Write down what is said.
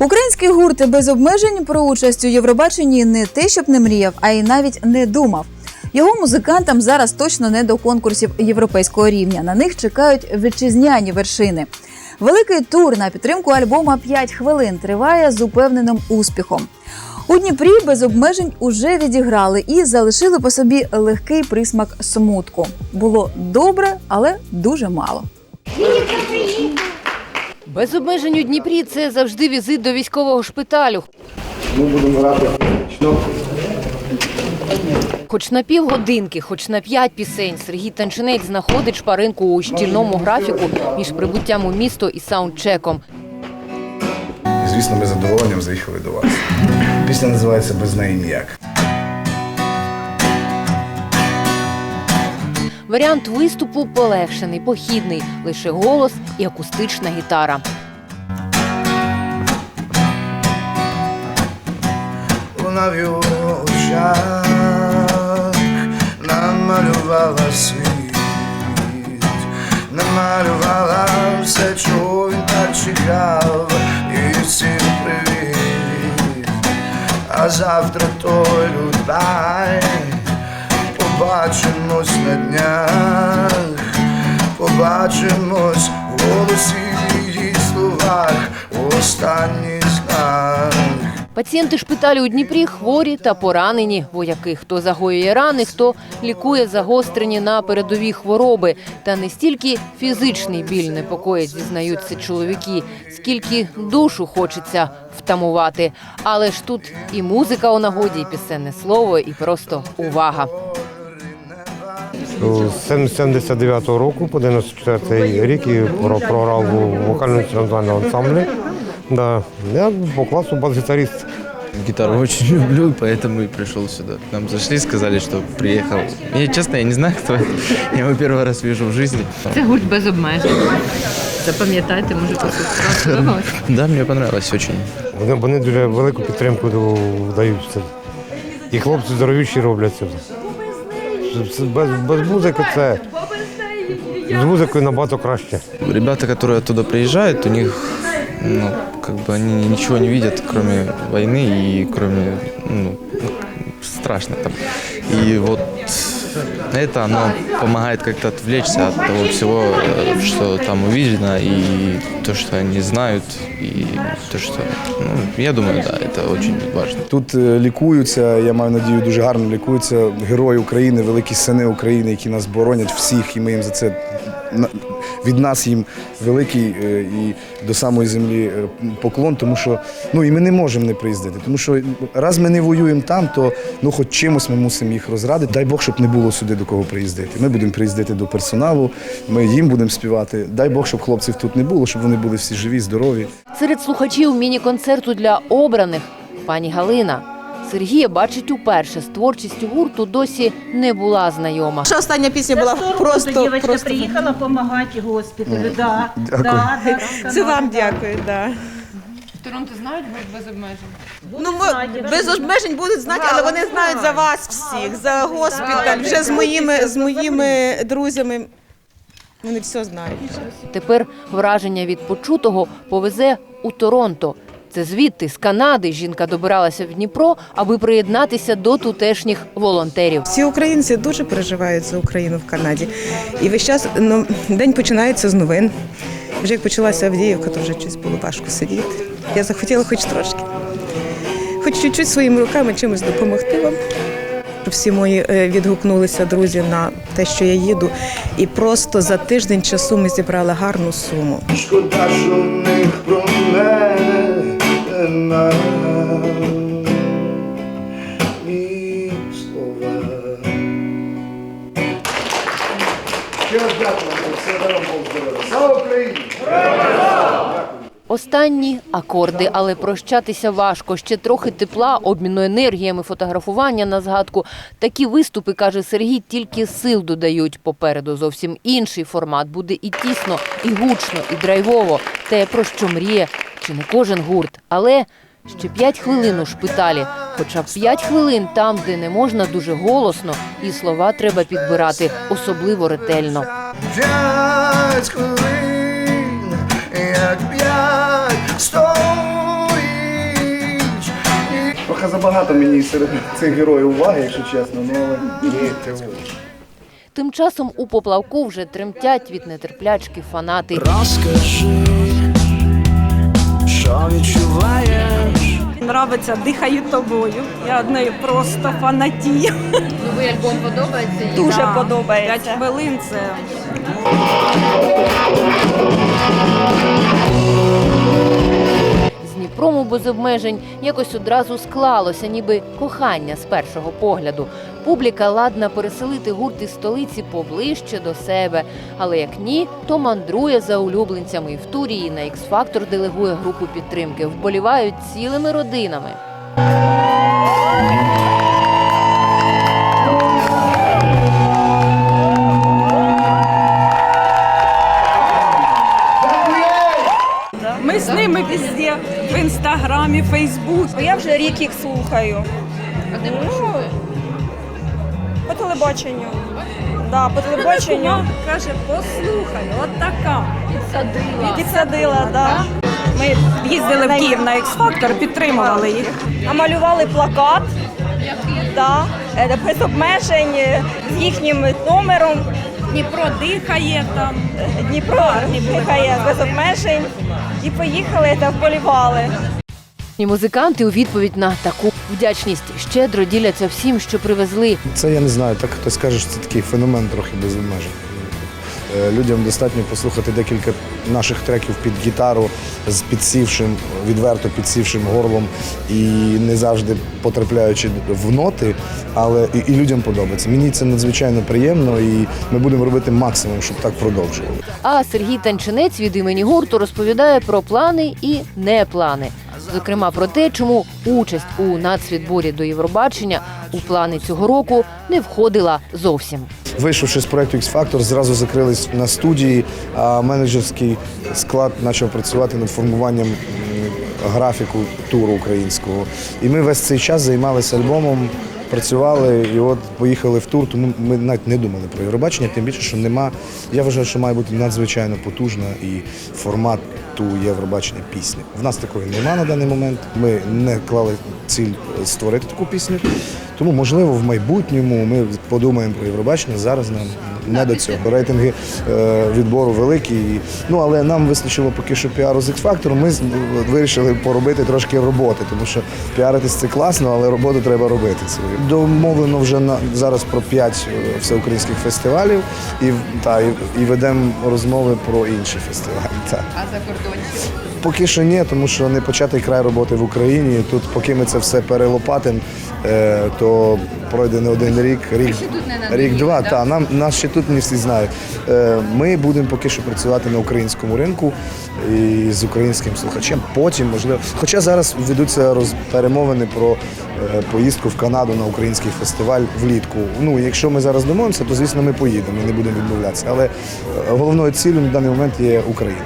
Український гурт без обмежень про участь у Євробаченні не те, щоб не мріяв, а й навіть не думав. Його музикантам зараз точно не до конкурсів європейського рівня. На них чекають вітчизняні вершини. Великий тур на підтримку альбома «5 хвилин триває з упевненим успіхом. У Дніпрі без обмежень уже відіграли і залишили по собі легкий присмак смутку. Було добре, але дуже мало. Без обмежень у Дніпрі це завжди візит до військового шпиталю. Ми будемо грати. Хоч на півгодинки, хоч на п'ять пісень Сергій Танчинець знаходить шпаринку у щільному графіку між прибуттям у місто і саундчеком. Звісно, ми з задоволенням заїхали до вас. Пісня називається Без неї ніяк. Варіант виступу полегшений, похідний, лише голос і акустична гітара. Намалювала світ, намалювала все, чого він так чекав, і всім привіт. А завтра той людай, побачимось на днях, побачимось в голосі її словах, в останній знак. Пацієнти шпиталю у Дніпрі хворі та поранені вояки. Хто загоює рани, хто лікує загострені на передові хвороби. Та не стільки фізичний біль непокоїть, зізнаються чоловіки, скільки душу хочеться втамувати. Але ж тут і музика у нагоді, і пісенне слово, і просто увага. З 79-го року по 94-й рік і про- програв у вокально-інструментальному ансамблі. Да. Я по класу бас-гітарист. Гитару очень люблю, поэтому и пришел сюда. К нам зашли, сказали, что приехал. Я, честно, я не знаю, кто это. Я его первый раз вижу в жизни. Це гурт без обмежень. Запам'ятайте, може, послухати. Сподобалось? Да, мне понравилось очень. Вони, вони дуже велику підтримку дають. Це. І хлопці здоровіші роблять це. Це Без, без музики це з музикою набагато краще. Ребята, которые оттуда приезжают, у них, ну, как бы они ничего не видят, кроме войны и кроме, ну, страшно там. И вот это, оно помогает как-то отвлечься от того всего, э, что там увидено, и то, что они знают, и то, что, ну, я думаю, да, это очень важно. Тут е, лікуються, я маю надію, дуже гарно лікуються герої України, великі сини України, які нас боронять всіх, і ми їм за це на- від нас їм великий е, і до самої землі е, поклон, тому що ну і ми не можемо не приїздити. Тому що раз ми не воюємо там, то ну хоч чимось ми мусимо їх розрадити. Дай Бог, щоб не було сюди до кого приїздити. Ми будемо приїздити до персоналу, ми їм будемо співати. Дай Бог, щоб хлопців тут не було, щоб вони були всі живі, здорові. Серед слухачів міні-концерту для обраних пані Галина. Сергія бачить уперше з творчістю гурту досі не була знайома. Наша остання пісня була просто, Дівчинка просто. приїхала допомагати госпіталю. Да, Дякую. да, да, Це вам дякую, да. Торонто знають гурт без обмежень? Ну, ми, без обмежень будуть знати, але вони знають за вас всіх, за госпіталь, вже з моїми, з моїми друзями. Вони все знають. Тепер враження від почутого повезе у Торонто. Це звідти, з Канади, жінка добиралася в Дніпро, аби приєднатися до тутешніх волонтерів. Всі українці дуже переживають за Україну в Канаді. І весь час ну, день починається з новин. Вже як почалася Авдіївка, то вже щось було важко сидіти. Я захотіла хоч трошки, хоч чуть-чуть своїми руками чимось допомогти вам. Всі мої е, відгукнулися друзі на те, що я їду, і просто за тиждень часу ми зібрали гарну суму. Шкода, що них про мене нема слова. Ще раз дякую, все даром Бог. Слава Україні! Останні акорди, але прощатися важко. Ще трохи тепла, обміну енергіями, фотографування на згадку. Такі виступи, каже Сергій, тільки сил додають. Попереду зовсім інший формат. Буде і тісно, і гучно, і драйвово. Те, про що мріє, чи не кожен гурт. Але ще п'ять хвилин у шпиталі. Хоча б п'ять хвилин там, де не можна дуже голосно, і слова треба підбирати особливо ретельно. П'ять хвилин, як п'ять стоїть трохи забагато мені серед цих героїв уваги, якщо чесно. Ну, але ні, це Тим часом у поплавку вже тремтять від нетерплячки фанати. Розкажи, що відчуваєш. Нравиться, дихаю тобою. Я од неї просто фанатію. Новий альбом подобається? їй? Дуже подобається. П'ять хвилин це З Дніпром без обмежень якось одразу склалося, ніби кохання з першого погляду. Публіка ладна переселити гурт із столиці поближче до себе. Але як ні, то мандрує за улюбленцями і в турі і на X-Factor делегує групу підтримки. Вболівають цілими родинами. ми з ними везде, в інстаграмі, Фейсбуці. Я вже рік їх слухаю. А де можна? По телебаченню. Да, по телебаченню. Каже, послухай, от така. Підсадила. Підсадила, да. Ми їздили в Київ на X-Factor, підтримували їх. Намалювали плакат. Да, е, без обмежень е, з їхнім номером. Дніпро дихає там. Е, Дніпро дихає без обмежень. І поїхали та вболівали. І музиканти у відповідь на таку вдячність щедро діляться всім, що привезли. Це я не знаю, так хтось каже, що це такий феномен трохи без обмежень. Е, Людям достатньо послухати декілька наших треків під гітару з підсівшим, відверто підсівшим горлом і не завжди потрапляючи в ноти, але і, і людям подобається. Мені це надзвичайно приємно, і ми будемо робити максимум, щоб так продовжували. А Сергій Танчинець від імені гурту розповідає про плани і не плани. Зокрема, про те, чому участь у нацвідборі до Євробачення у плани цього року не входила зовсім. Вийшовши з проекту X-Factor, зразу закрились на студії, а менеджерський склад почав працювати над формуванням графіку туру українського. І ми весь цей час займалися альбомом, працювали і от поїхали в тур. Тому ми навіть не думали про Євробачення, тим більше, що нема. Я вважаю, що має бути надзвичайно потужна і формат ту Євробачення пісні. В нас такої нема на даний момент. Ми не клали ціль створити таку пісню. Тому, можливо, в майбутньому ми подумаємо про Євробачення. Зараз нам не до цього. Рейтинги е, відбору великі. І, ну, але нам вистачило поки що піару з X-Factor. Ми вирішили поробити трошки роботи, тому що піаритись це класно, але роботу треба робити. Домовлено вже на зараз про п'ять е, всеукраїнських фестивалів і, та, і, і ведемо розмови про інші фестивалі. Та. А за кордоні? Поки що ні, тому що не початий край роботи в Україні. Тут, поки ми це все перелопатимо, е, то пройде не один рік, рік, рік-два. да? Та нам нас ще тут не всі знають. Е, Ми будемо поки що працювати на українському ринку і з українським слухачем. Потім можливо, хоча зараз ведуться роз перемовини про е, поїздку в Канаду на український фестиваль влітку. Ну, якщо ми зараз домовимося, то звісно ми поїдемо, ми не будемо відмовлятися. Але е, головною ціллю на даний момент є Україна.